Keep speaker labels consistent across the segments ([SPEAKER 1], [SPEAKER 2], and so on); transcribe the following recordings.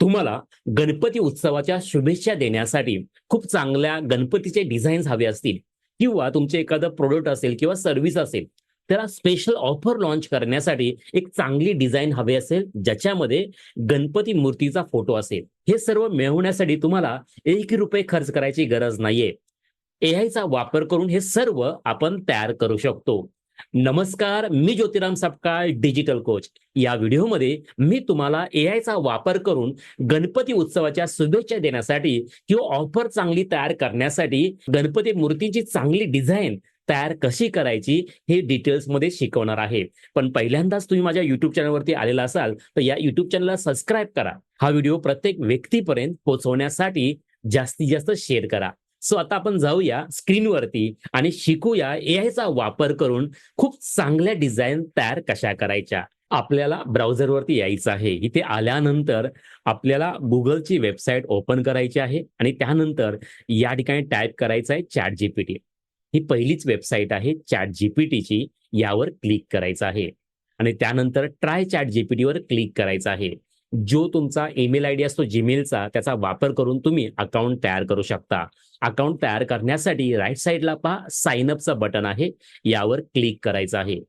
[SPEAKER 1] तुम्हाला गणपती उत्सवाच्या शुभेच्छा देण्यासाठी खूप चांगल्या गणपतीचे डिझाईन्स हवे असतील किंवा तुमचे एखादं प्रोडक्ट असेल किंवा सर्व्हिस असेल त्याला स्पेशल ऑफर लॉन्च करण्यासाठी एक चांगली डिझाईन हवी असेल ज्याच्यामध्ये गणपती मूर्तीचा फोटो असेल. हे सर्व मिळवण्यासाठी तुम्हाला एक रुपये खर्च करायची गरज नाहीये. एआयचा वापर करून हे सर्व आपण तयार करू शकतो. नमस्कार मी ज्योतिराम सपकाळ डिजिटल कोच या व्हिडिओमध्ये मी तुम्हाला एआयचा वापर करून गणपती उत्सवाच्या शुभेच्छा देण्यासाठी किंवा ऑफर चांगली तयार करण्यासाठी गणपती मूर्तीची चांगली डिझाईन तयार कशी करायची हे डिटेल्समध्ये शिकवणार आहे. पण पहिल्यांदाच तुम्ही माझ्या युट्यूब चॅनलवरती आलेला असाल तर या युट्यूब चॅनलला सबस्क्राईब करा. हा व्हिडिओ प्रत्येक व्यक्तीपर्यंत पोहोचवण्यासाठी जास्तीत जास्त शेअर करा. सो आता आपण जाऊया स्क्रीनवरती आणि शिकूया एआयचा वापर करून खूप चांगल्या डिझाईन तयार कशा करायच्या. आपल्याला ब्राउझरवरती यायचं आहे. इथे आल्यानंतर आपल्याला गुगलची वेबसाईट ओपन करायची आहे आणि त्यानंतर या ठिकाणी टाईप करायचं आहे चॅट जीपीटी ही पहिलीच वेबसाईट आहे चॅट जीपीटीची यावर क्लिक करायचं आहे. आणि त्यानंतर ट्राय चॅट जीपीटीवर क्लिक करायचं आहे. जो तुमचा ईमेल आय डी असतो जीमेलचा त्याचा वापर करून तुम्ही अकाउंट तयार करू शकता. अकाउंट तयार करण्यासाठी राईट साईडला पहा साइन अपचं बटन आहे. यावर क्लिक करायचं आहे.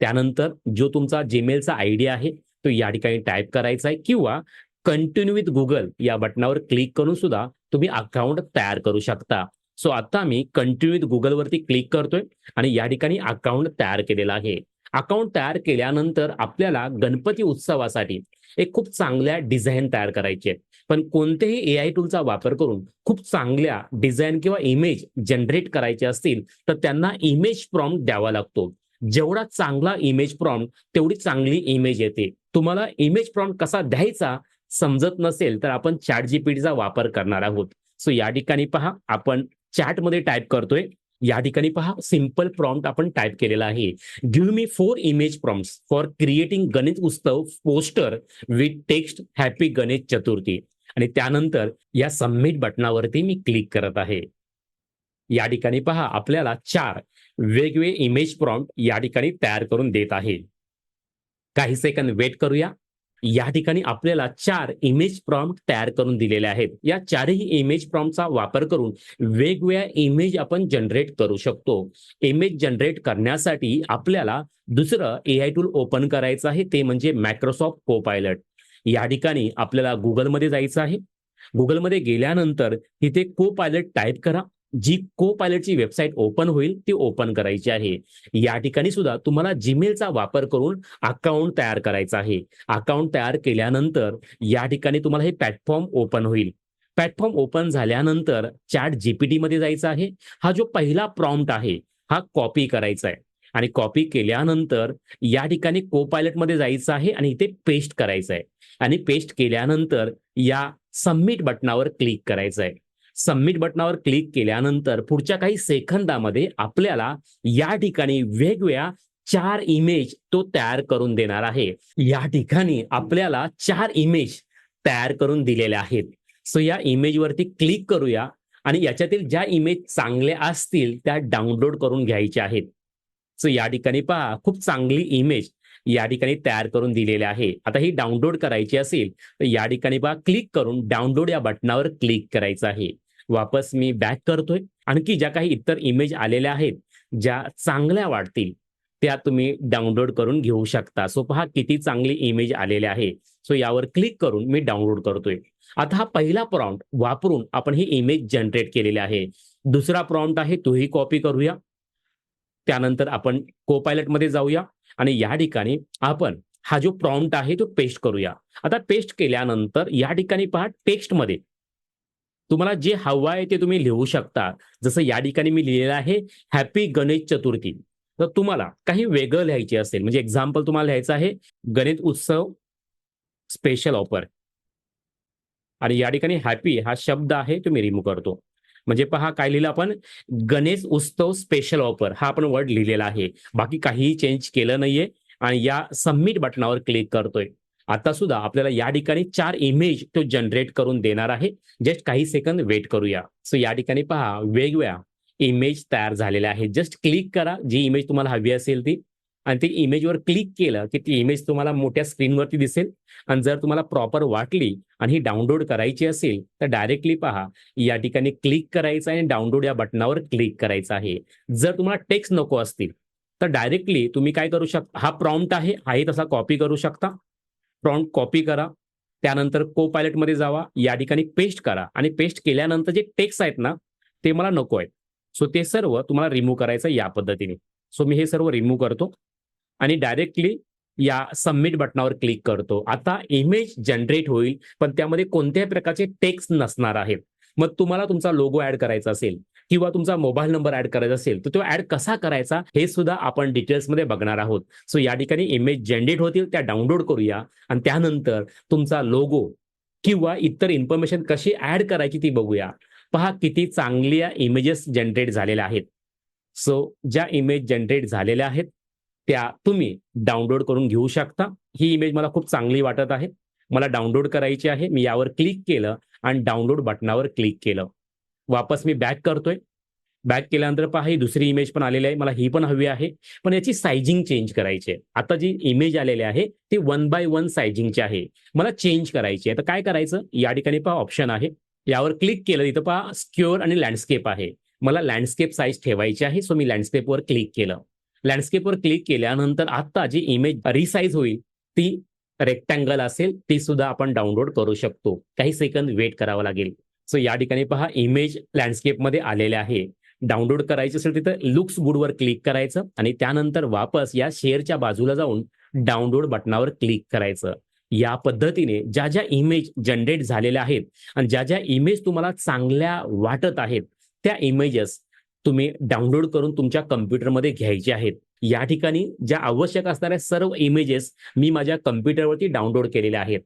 [SPEAKER 1] त्यानंतर जो तुमचा जीमेलचा आय डी आहे तो या ठिकाणी टाईप करायचा आहे किंवा कंटिन्यू विथ गुगल या बटनावर क्लिक करून सुद्धा तुम्ही अकाउंट तयार करू शकता. सो आता मी कंटिन्यू विथ गुगलवरती क्लिक करतोय आणि या ठिकाणी अकाउंट तयार केलेला आहे. अकाउंट तयार केल्यानंतर आपल्याला गणपती उत्सवासाठी एक खूप चांगल्या डिझाईन तयार करायची आहे पण कोणतेही ए आय टूलचा वापर करून खूप चांगल्या डिझाईन किंवा इमेज जनरेट करायचे असतील तर त्यांना इमेज प्रॉम्प्ट द्यावा लागतो. जेवढा चांगला इमेज प्रॉम्प्ट तेवढी चांगली इमेज येते. तुम्हाला इमेज प्रॉम्प्ट कसा द्यायचा समजत नसेल तर आपण चॅट जीपीटीचा वापर करणार आहोत. सो या ठिकाणी पहा आपण चॅटमध्ये टाईप करतोय. या ठिकाणी पहा सिंपल प्रॉम्प्ट आपण टाईप केलेला आहे. Give me four image prompt for creating Ganesh Utsav poster with text happy Ganesh Chaturthi आणि त्यानंतर या सबमिट बटनावरती मी क्लिक करत आहे. या ठिकाणी पहा आपल्याला चार वेगवेगळे इमेज प्रॉम्प्ट या ठिकाणी तयार करून देत आहे. काही सेकंद वेट करूया. या ठिकाणी आपल्याला चार इमेज प्रॉम्प्ट तयार करून दिलेले आहेत. या चारही इमेज प्रॉम्प्टचा वापर करून वेगवेगळ्या इमेज आपण जनरेट करू शकतो. इमेज जनरेट करण्यासाठी आपल्याला दुसरं ए आय टूल ओपन करायचं आहे. ते म्हणजे मायक्रोसॉफ्ट को पायलट या ठिकाणी आपल्याला गुगलमध्ये जायचं आहे. गुगलमध्ये गेल्यानंतर तिथे को पायलट टाईप करा. जी को पायलटची वेबसाईट ओपन होईल ती ओपन करायची आहे. या ठिकाणी सुद्धा तुम्हाला जीमेलचा वापर करून अकाउंट तयार करायचा आहे. अकाउंट तयार केल्यानंतर या ठिकाणी तुम्हाला हे प्लॅटफॉर्म ओपन होईल. प्लॅटफॉर्म ओपन झाल्यानंतर चॅट जीपीटी मध्ये जायचं आहे. हा जो पहिला प्रॉम्प्ट आहे हा कॉपी करायचा आहे. आणि कॉपी केल्यानंतर या ठिकाणी को पायलटमध्ये जायचं आहे आणि इथे पेस्ट करायचं आहे. आणि पेस्ट केल्यानंतर या सबमिट बटनावर क्लिक करायचं आहे. सबमिट बटनावर क्लिक केल्यानंतर पुढच्या काही सेकंदामध्ये आपल्याला या ठिकाणी वेगवेगळ्या चार इमेज तो तयार करून देणार आहे. या ठिकाणी आपल्याला चार इमेज तयार करून दिलेल्या आहेत. सो या इमेजवरती क्लिक करूया आणि याच्यातील ज्या इमेज चांगल्या असतील त्या डाउनलोड करून घ्यायच्या आहेत. सो या ठिकाणी पहा खूप चांगली इमेज या ठिकाणी तयार करून दिलेली आहे. आता ही डाउनलोड करायची असेल तर या ठिकाणी पहा क्लिक करून डाउनलोड या बटनावर क्लिक करायचं आहे. वापस मी बॅक करतोय. आणखी ज्या काही इतर इमेज आलेल्या आहेत ज्या चांगल्या वाटतील त्या तुम्ही डाउनलोड करून घेऊ शकता. सो पहा किती चांगली इमेज आलेली आहे. सो यावर क्लिक करून मी डाउनलोड करतोय. आता हा पहिला प्रॉम्प्ट वापरून आपण ही इमेज जनरेट केलेली आहे. दुसरा प्रॉम्प्ट आहे तोही कॉपी करूया. त्यानंतर आपण कोपायलटमध्ये जाऊया आणि या ठिकाणी आपण हा जो प्रॉम्प्ट आहे तो पेस्ट करूया. आता पेस्ट केल्यानंतर या ठिकाणी पहा टेक्स्टमध्ये तुम्हाला जे हवं आहे ते तुम्ही लिहू शकता. जसं या ठिकाणी मी लिहिलेलं आहे हॅपी गणेश चतुर्थी तर तुम्हाला काही वेगळं लिहायचे असेल म्हणजे एक्झाम्पल तुम्हाला लिहायचं आहे गणेश उत्सव स्पेशल ऑफर आणि या ठिकाणी हॅपी हा शब्द आहे तो मी रिमूव्ह करतो. म्हणजे पहा काय लिहिलं आपण? गणेश उत्सव स्पेशल ऑफर हा आपण वर्ड लिहिलेला आहे. बाकी काहीही चेंज केलं नाहीये. आणि या सबमिट बटनावर क्लिक करतोय. आता सुद्धा आपल्याला या ठिकाणी चार इमेज तो जनरेट करून देणार आहे. जस्ट काही सेकंद वेट करूया. सो या ठिकाणी पहा वेगवेगळ्या इमेज तयार झालेल्या आहेत. जस्ट क्लिक करा जी इमेज तुम्हाला हवी असेल ती. आणि ते इमेजवर क्लिक केलं की ती इमेज तुम्हाला मोठ्या स्क्रीनवरती दिसेल. आणि जर तुम्हाला प्रॉपर वाटली आणि ही डाउनलोड करायची असेल तर डायरेक्टली पहा या ठिकाणी क्लिक करायचं आहे आणि डाउनलोड या बटनावर क्लिक करायचं आहे. जर तुम्हाला टेक्स्ट नको असतील तर डायरेक्टली तुम्ही काय करू शकता हा प्रॉम्प्ट आहे आहे तसा कॉपी करू शकता. प्रॉम्प्ट कॉपी करा. त्यानंतर को पायलटमध्ये जावा. या ठिकाणी पेस्ट करा. आणि पेस्ट केल्यानंतर जे टेक्स्ट आहेत ना ते मला नको आहेत. सो ते सर्व तुम्हाला रिमूव्ह करायचं या पद्धतीने. सो मी हे सर्व रिमूव्ह करतो. आणि डायरेक्टली या सबमिट बटनावर क्लिक करतो. आता इमेज जनरेट होईल पण त्यामध्ये कोणत्याही प्रकारचे टेक्स्ट नसणार आहेत. मग तुम्हाला तुमचा लोगो ऍड करायचा असेल किंवा तुमचा मोबाईल नंबर ऍड करायचा असेल तर तो ऍड कसा करायचा हे सुद्धा आपण डिटेल्समध्ये बघणार आहोत. सो या ठिकाणी इमेज जनरेट होतील त्या डाउनलोड करूया. आणि त्यानंतर तुमचा लोगो किंवा इतर इन्फॉर्मेशन कशी ऍड करायची ती बघूया. पहा किती चांगल्या इमेजेस जनरेट झालेल्या आहेत. सो ज्या इमेज जनरेट झालेल्या आहेत त्या तुम्ही डाउनलोड करून घेऊ शकता. ही इमेज मला खूप चांगली वाटत आहे. मला डाउनलोड करायची आहे. मी यावर क्लिक केलं आणि डाउनलोड बटनावर क्लिक केलं. वापस मी बॅक करतोय. बॅक केल्यानंतर पहा ही दुसरी इमेज पण आलेली आहे. मला ही पण हवी आहे. पण याची सायझिंग चेंज करायची आहे. आता जी इमेज आलेली आहे ती वन बाय वन सायझिंगची आहे. मला चेंज करायची आहे. तर काय करायचं? या ठिकाणी पहा ऑप्शन आहे. यावर क्लिक केलं इथं पहा स्क्युअर आणि लँडस्केप आहे. मला लँडस्केप साईज ठेवायची आहे सो मी लँडस्केपवर क्लिक केलं. लँडस्केपवर क्लिक केल्यानंतर आता जी इमेज रिसाईज होईल ती रेक्टँगल असेल ती सुद्धा आपण डाउनलोड करू शकतो. काही सेकंद वेट करावं लागेल. सो या ठिकाणी पहा इमेज लँडस्केपमध्ये आलेले आहे. डाउनलोड करायची असेल तिथं लुक्स गुडवर क्लिक करायचं आणि त्यानंतर वापस या शेअरच्या बाजूला जाऊन डाउनलोड बटनावर क्लिक करायचं. या पद्धतीने ज्या ज्या इमेज जनरेट झालेल्या आहेत आणि ज्या ज्या इमेज तुम्हाला चांगल्या वाटत आहेत त्या इमेजेस तुम्ही डाउनलोड करून तुमच्या कम्प्युटरमध्ये घ्यायचे आहेत. या ठिकाणी ज्या आवश्यक असणाऱ्या सर्व इमेजेस मी माझ्या कम्प्युटरवरती डाउनलोड केलेल्या आहेत.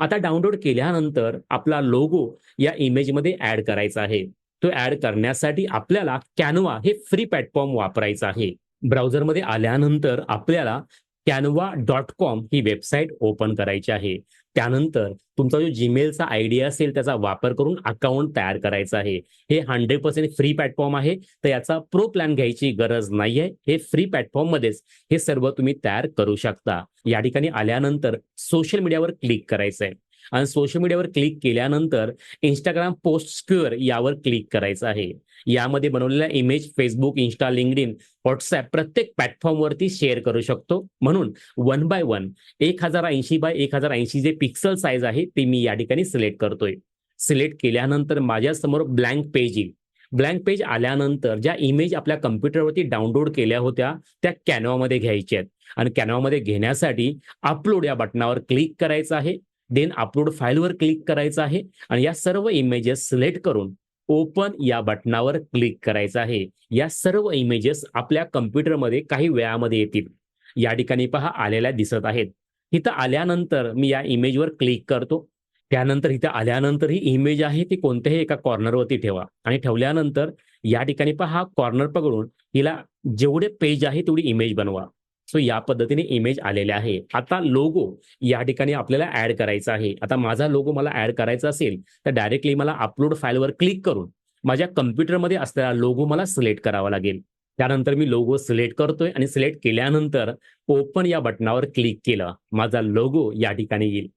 [SPEAKER 1] आता डाउनलोड केल्यानंतर आपला लोगो या इमेजमध्ये ऍड करायचा आहे. तो ऍड करण्यासाठी आपल्याला कॅनवा हे फ्री प्लॅटफॉर्म वापरायचं आहे. ब्राउझरमध्ये आल्यानंतर आपल्याला कॅनवा डॉट कॉम ही वेबसाईट ओपन करायची आहे. त्यानंतर तुमचा जो जीमेलचा आयडिया असेल त्याचा वापर करून अकाउंट तयार करायचं आहे. हे हंड्रेड पर्सेंट फ्री प्लॅटफॉर्म आहे तर याचा प्रो प्लॅन घ्यायची गरज नाहीये. हे फ्री प्लॅटफॉर्म मध्येच हे सर्व तुम्ही तयार करू शकता. या ठिकाणी आल्यानंतर सोशल मीडियावर क्लिक करायचं आहे आणि सोशल मीडियावर क्लिक केल्यानंतर इंस्टाग्राम पोस्ट स्क्युअर यावर क्लिक करायचं आहे. यामध्ये बनवलेला image Facebook Insta LinkedIn WhatsApp प्रत्येक प्लॅटफॉर्मवरती शेअर करू शकतो. म्हणून वन बाय वन एक हजार ऐंशी बाय एक हजार ऐंशी जे पिक्सल साईज आहे ते मी या ठिकाणी सिलेक्ट करतोय. सिलेक्ट केल्यानंतर माझ्यासमोर ब्लँक पेज येईल. ब्लँक पेज आल्यानंतर ज्या इमेज आपल्या कम्प्युटरवरती डाउनलोड केल्या होत्या त्या कॅनवामध्ये घ्यायच्या आहेत. आणि कॅनवामध्ये घेण्यासाठी अपलोड या बटनावर क्लिक करायचं आहे. देन अपलोड फाईलवर क्लिक करायचं आहे आणि या सर्व इमेजेस सिलेक्ट करून ओपन या बटनावर क्लिक करायचं आहे. या सर्व इमेजेस आपल्या कम्प्युटरमध्ये काही वेळामध्ये येतील. या ठिकाणी पहा आलेल्या दिसत आहेत. इथं आल्यानंतर मी या इमेजवर क्लिक करतो. त्यानंतर इथं आल्यानंतर ही इमेज आहे ती कोणत्याही एका कॉर्नरवरती ठेवा. आणि ठेवल्यानंतर या ठिकाणी पहा कॉर्नर पकडून हिला जेवढे पेज आहे तेवढी इमेज बनवा. सो या पद्धतीने इमेज आलेले आहे. आता लोगो या ठिकाणी आपल्याला ऍड करायचा आहे. आता माझा लोगो मला ऍड करायचा असेल तर डायरेक्टली मला अपलोड फाईलवर क्लिक करून माझ्या कम्प्युटरमध्ये असलेला लोगो मला सिलेक्ट करावा लागेल. त्यानंतर मी लोगो सिलेक्ट करतोय आणि सिलेक्ट केल्यानंतर ओपन या बटनावर क्लिक केलं माझा लोगो या ठिकाणी येईल.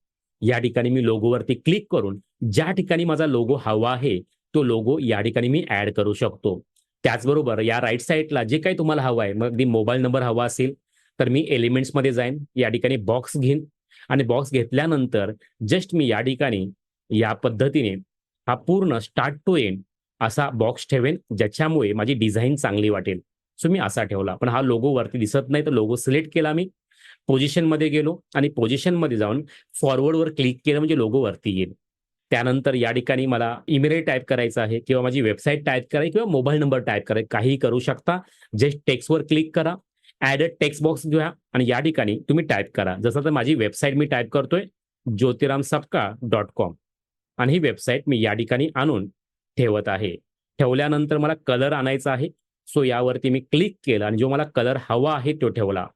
[SPEAKER 1] या ठिकाणी मी लोगोवरती क्लिक करून ज्या ठिकाणी माझा लोगो हवा आहे तो लोगो या ठिकाणी मी ऍड करू शकतो. त्याचबरोबर या राईट साईडला जे काही तुम्हाला हवं आहे मग अगदी मोबाईल नंबर हवा असेल तर मी एलिमेंट्समध्ये जाईन या ठिकाणी बॉक्स घेईन आणि बॉक्स घेतल्यानंतर जस्ट मी या ठिकाणी या पद्धतीने हा पूर्ण स्टार्ट टू एंड असा बॉक्स ठेवेन ज्याच्यामुळे माझी डिझाईन चांगली वाटेल. सो मी असा ठेवला. पण हा लोगो वरती दिसत नाही तर लोगो सिलेक्ट केला मी. पोझिशनमध्ये गेलो आणि पोझिशनमध्ये जाऊन फॉरवर्डवर क्लिक केलं म्हणजे लोगो वरती येईल. त्यानंतर या ठिकाणी मला ईमेल टाईप करायचं आहे किंवा माझी वेबसाईट टाईप करायची किंवा मोबाईल नंबर टाईप करायचा काहीही करू शकता. जस्ट टेक्स्टवर क्लिक करा. ऍड टेक्स्ट बॉक्स घ्या आणि या ठिकाणी तुम्ही टाईप करा. जसं तर माझी वेबसाईट मी टाईप करतोय ज्योतिराम सपका डॉट कॉम आणि ही वेबसाईट मी या ठिकाणी आणून ठेवत आहे. ठेवल्यानंतर मला कलर आणायचा आहे. सो यावरती मी क्लिक केलं आणि जो मला कलर हवा आहे तो ठेवला.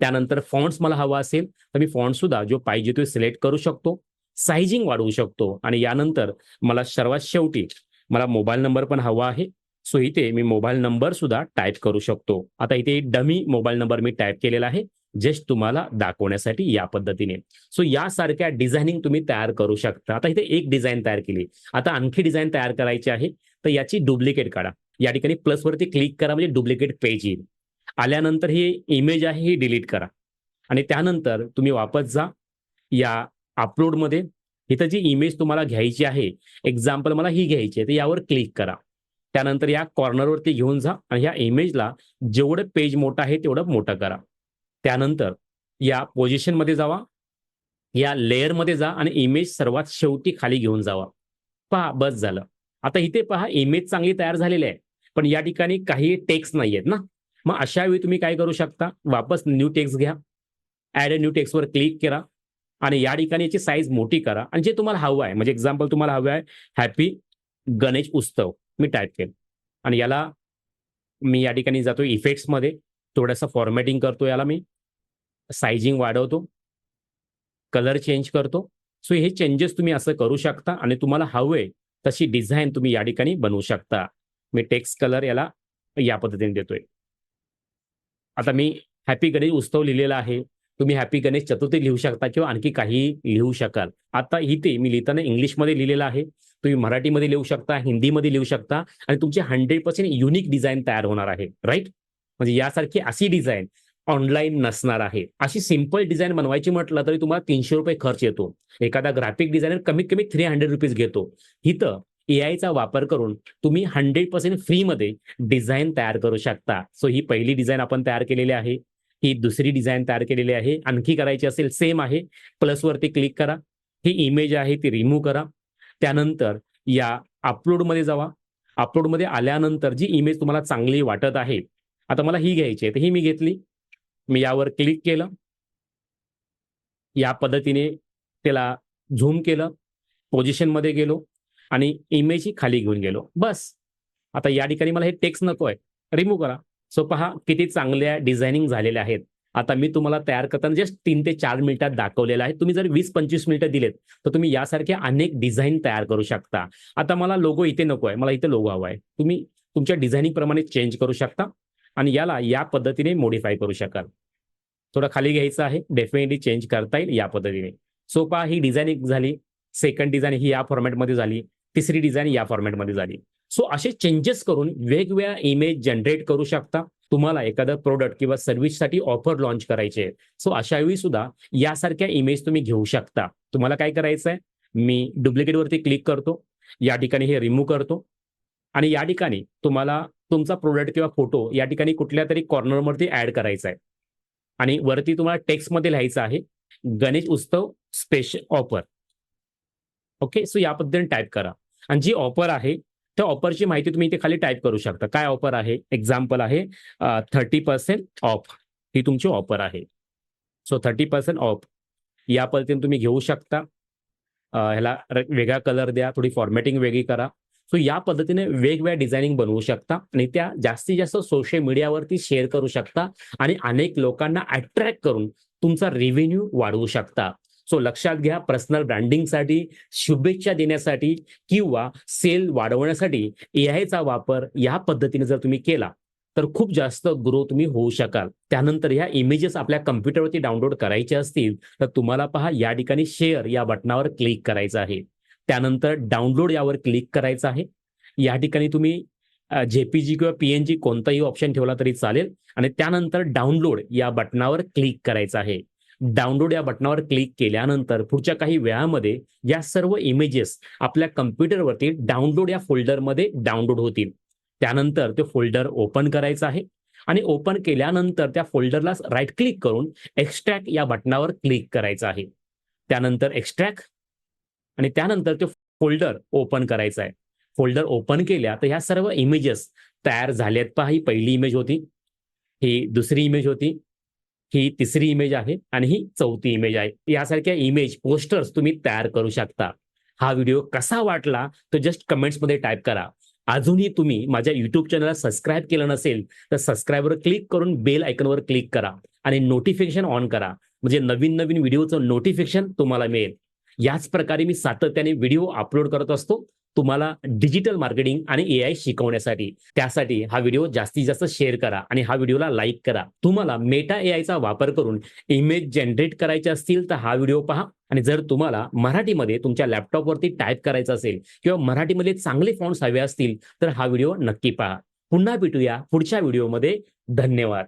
[SPEAKER 1] त्यानंतर फॉन्ट्स मला हवा असेल तर मी फॉन्ट सुद्धा जो पाहिजे तो सिलेक्ट करू शकतो. सायझिंग वाढवू शकतो. आणि यानंतर मला सर्वात शेवटी मला मोबाईल नंबर पण हवा आहे. सो इथे मी मोबाईल नंबर सुद्धा टाईप करू शकतो. आता इथे डमी मोबाईल नंबर मी टाईप केलेला आहे जस्ट तुम्हाला दाखवण्यासाठी या पद्धतीने. सो यासारख्या डिझायनिंग तुम्ही तयार करू शकता. आता इथे एक डिझाईन तयार केली. आता आणखी डिझाईन तयार करायची आहे तर याची डुप्लिकेट काढा. या ठिकाणी प्लसवरती क्लिक करा म्हणजे डुप्लिकेट पेज येईल. आल्यानंतर ही इमेज आहे ही डिलीट करा. आणि त्यानंतर तुम्ही वापस जा या अपलोडमध्ये इथं जी इमेज तुम्हाला घ्यायची आहे एक्झाम्पल मला ही घ्यायची आहे तर यावर क्लिक करा. त्यानंतर या कॉर्नरवरती घेऊन जा आणि ह्या इमेजला जेवढं पेज मोठं आहे तेवढं मोठं करा. त्यानंतर या पोझिशनमध्ये जावा. या लेअरमध्ये जा आणि इमेज सर्वात शेवटी खाली घेऊन जावा. पहा बस झालं. आता इथे पहा इमेज चांगली तयार झालेली आहे. पण या ठिकाणी काही टेक्स्ट नाही आहेत ना. मग अशा वेळी तुम्ही काय करू शकता? वापस न्यू टेक्स्ट घ्या. ऍड अ न्यू टेक्स्टवर क्लिक करा. आणि या ठिकाणी याची साईज मोठी करा. आणि जे तुम्हाला हवं आहे म्हणजे एक्झाम्पल तुम्हाला हवं आहे हॅपी गणेश उत्सव मी टाईप केलं. आणि याला मी या ठिकाणी जातो इफेक्ट्समध्ये थोडंसं फॉर्मॅटिंग करतो याला मी. सायझिंग वाढवतो. कलर चेंज करतो. सो हे चेंजेस तुम्ही असं करू शकता आणि तुम्हाला हवे तशी डिझाईन तुम्ही या ठिकाणी बनवू शकता. मी टेक्स्ट कलर याला या पद्धतीने देतोय. आता मी हॅपी गणेश उत्सव लिहिलेला आहे. तुम्ही हॅपी गणेश चतुर्थी लिहू शकता किंवा आणखी काही लिहू शकाल. आता इथे मी लिहिताना इंग्लिशमध्ये लिहिलेलं आहे. तुम्ही मराठीमध्ये लिहू शकता हिंदीमध्ये लिहू शकता आणि तुमची हंड्रेड पर्सेंट युनिक डिझाईन तयार होणार आहे राईट म्हणजे यासारखी अशी डिझाईन ऑनलाईन नसणार आहे. अशी सिंपल डिझाईन बनवायची म्हटलं तरी तुम्हाला तीनशे रुपये खर्च येतो. एखादा ग्राफिक डिझायनर कमीत कमी थ्री हंड्रेड रुपीज घेतो. इथं एआयचा वापर करून तुम्ही हंड्रेड पर्सेंट फ्रीमध्ये डिझाईन तयार करू शकता. सो ही पहिली डिझाईन आपण तयार केलेली आहे. ही दुसरी डिझाईन तयार केलेली आहे. आणखी करायची असेल सेम आहे. प्लसवरती क्लिक करा. ही इमेज आहे ती रिमूव्ह करा. त्यानंतर या अपलोडमध्ये जावा. अपलोडमध्ये आल्यानंतर जी इमेज तुम्हाला चांगली वाटत आहे आता मला ही घ्यायची आहे तर ही मी घेतली. मी यावर क्लिक केलं. या पद्धतीने त्याला झूम केलं. पोझिशनमध्ये गेलो आणि इमेज ही खाली घेऊन गेलो. बस. आता या ठिकाणी मला हे टेक्स्ट नको आहे रिमूव्ह करा. सो पहा किती चांगल्या डिझायनिंग झालेल्या आहेत. आता मी तुम्हाला तयार करताना जस्ट तीन ते चार मिनिटात दाखवलेलं आहे. तुम्ही जर वीस पंचवीस मिनिटं दिलेत तर तुम्ही यासारखे अनेक डिझाईन तयार करू शकता. आता मला लोगो इथे नको आहे मला इथे लोगो हवा आहे तुम्ही तुमच्या डिझायनिंग प्रमाणे चेंज करू शकता आणि याला या पद्धतीने मॉडिफाय करू शकाल. थोडं खाली घ्यायचं आहे डेफिनेटली चेंज करता येईल या पद्धतीने. सोपा ही डिझाईन एक झाली सेकंड डिझाईन ही या फॉर्मॅटमध्ये झाली तिसरी डिझाईन या फॉर्मॅटमध्ये झाली. सो असे चेंजेस करून वेगवेगळ्या इमेज जनरेट करू शकता. तुम्हाला एखादं प्रोडक्ट किंवा सर्व्हिससाठी ऑफर लॉन्च करायचे आहे. सो अशा वेळी सुद्धा यासारख्या इमेज तुम्ही घेऊ शकता. तुम्हाला काय करायचं आहे मी डुप्लिकेटवरती क्लिक करतो. या ठिकाणी हे रिमूव्ह करतो. आणि या ठिकाणी तुम्हाला तुमचा प्रोडक्ट किंवा फोटो या ठिकाणी कुठल्या तरी कॉर्नरवरती ऍड करायचा आहे आणि वरती तुम्हाला टेक्स्टमध्ये लिहायचं आहे गणेश उत्सव स्पेशल ऑफर ओके सो या पद्धतीने टाईप करा. आणि जी ऑफर आहे त्या ऑफरची माहिती तुम्ही इथे खाली टाईप करू शकता. काय ऑफर आहे? एक्झाम्पल आहे थर्टी पर्सेंट ऑफ ही तुमची ऑफर आहे. सो थर्टी पर्सेंट ऑफ या पद्धतीने तुम्ही घेऊ शकता. ह्याला वेगळा कलर द्या थोडी फॉर्मॅटिंग वेगळी करा. सो या पद्धतीने वेगवेगळ्या डिझायनिंग बनवू शकता आणि त्या जास्तीत जास्त सोशल मीडियावरती शेअर करू शकता आणि अनेक लोकांना अट्रॅक्ट करून तुमचा रेव्हेन्यू वाढवू शकता. सो लक्षात घ्या पर्सनल ब्रँडिंगसाठी शुभेच्छा देण्यासाठी किंवा सेल वाढवण्यासाठी एआयचा वापर या पद्धतीने जर तुम्ही केला तर खूप जास्त ग्रो तुम्ही होऊ शकाल. त्यानंतर ह्या इमेजेस आपल्या कम्प्युटरवरती डाउनलोड करायचे असतील तर तुम्हाला पहा या ठिकाणी शेअर या बटनावर क्लिक करायचं आहे. त्यानंतर डाउनलोड यावर क्लिक करायचं आहे. या ठिकाणी तुम्ही जेपीजी किंवा पीएनजी कोणताही ऑप्शन ठेवला तरी चालेल. आणि त्यानंतर डाउनलोड या बटनावर क्लिक करायचं आहे. डाउनलोड या बटनावर क्लिक केल्यानंतर पुढच्या काही वेळामध्ये या सर्व इमेजेस आपल्या कम्प्युटरवरती डाउनलोड या फोल्डरमध्ये डाउनलोड होतील. त्यानंतर ते फोल्डर ओपन करायचं आहे आणि ओपन केल्यानंतर त्या फोल्डरला राईट क्लिक करून एक्स्ट्रॅक्ट या बटनावर क्लिक करायचं आहे. त्यानंतर एक्स्ट्रॅक्ट आणि त्यानंतर ते फोल्डर ओपन करायचं आहे. फोल्डर ओपन केल्या तर ह्या सर्व इमेजेस तयार झाल्यात पहा ही पहिली इमेज होती. ही दुसरी इमेज होती. ही तिसरी इमेज आहे आणि ही चौथी इमेज आहे. यासारख्या इमेज पोस्टर्स तुम्ही तयार करू शकता. हा व्हिडिओ कसा वाटला तो जस्ट कमेंट्समध्ये टाईप करा. अजूनही तुम्ही माझ्या युट्यूब चॅनलला सबस्क्राईब केलं नसेल तर सबस्क्राईबवर क्लिक करून बेल आयकनवर क्लिक करा आणि नोटिफिकेशन ऑन करा. म्हणजे नवीन नवीन व्हिडिओचं नोटिफिकेशन तुम्हाला मिळेल. याच प्रकारे मी सातत्याने व्हिडिओ अपलोड करत असतो. तुम्हाला डिजिटल मार्केटिंग आणि ए आय शिकवण्यासाठी त्यासाठी हा व्हिडिओ जास्तीत जास्त शेअर करा आणि हा व्हिडिओला लाईक करा. तुम्हाला मेटा ए आयचा वापर करून इमेज जनरेट करायचे असतील तर हा व्हिडिओ पहा. आणि जर तुम्हाला मराठीमध्ये तुमच्या लॅपटॉपवरती टाईप करायचं असेल किंवा मराठीमध्ये चांगले फॉन्ट्स हवे असतील तर हा व्हिडिओ नक्की पहा. पुन्हा भेटूया पुढच्या व्हिडिओमध्ये. धन्यवाद.